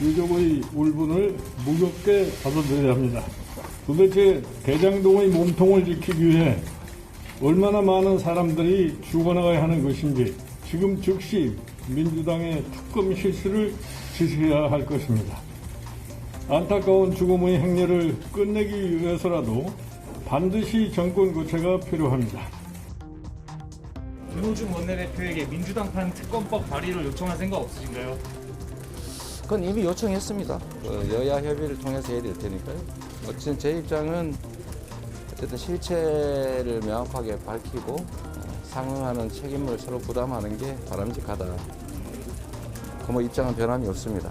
유족의 울분을 무겁게 받아들여야 합니다. 도대체 대장동의 몸통을 지키기 위해 얼마나 많은 사람들이 죽어나가야 하는 것인지 지금 즉시 민주당의 특검 실시를 지시해야 할 것입니다. 안타까운 죽음의 행렬을 끝내기 위해서라도 반드시 정권 교체가 필요합니다. 김호중 원내대표에게 민주당판 특검법 발의를 요청할 생각 없으신가요? 그건 이미 요청했습니다. 그 여야 협의를 통해서 해야 될 테니까요. 어쨌든 제 입장은 어쨌든 실체를 명확하게 밝히고 어, 상응하는 책임을 서로 부담하는 게 바람직하다. 그 뭐 입장은 변함이 없습니다.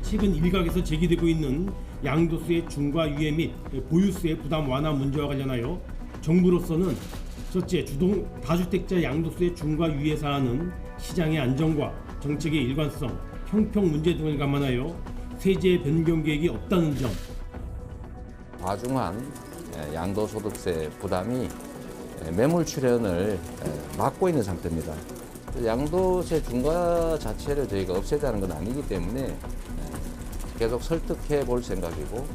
최근 일각에서 제기되고 있는 양도세의 중과 유예 및 보유세 부담 완화 문제와 관련하여 정부로서는 첫째 주동 다주택자 양도세 중과 유예 사안은 시장의 안정과 정책의 일관성, 형평 문제 등을 감안하여 세제 변경 계획이 없다는 점 과중한 예, 양도소득세 부담이 예, 매물 출현을 예, 막고 있는 상태입니다. 양도세 중과 자체를 저희가 없애자는 건 아니기 때문에 예, 계속 설득해 볼 생각이고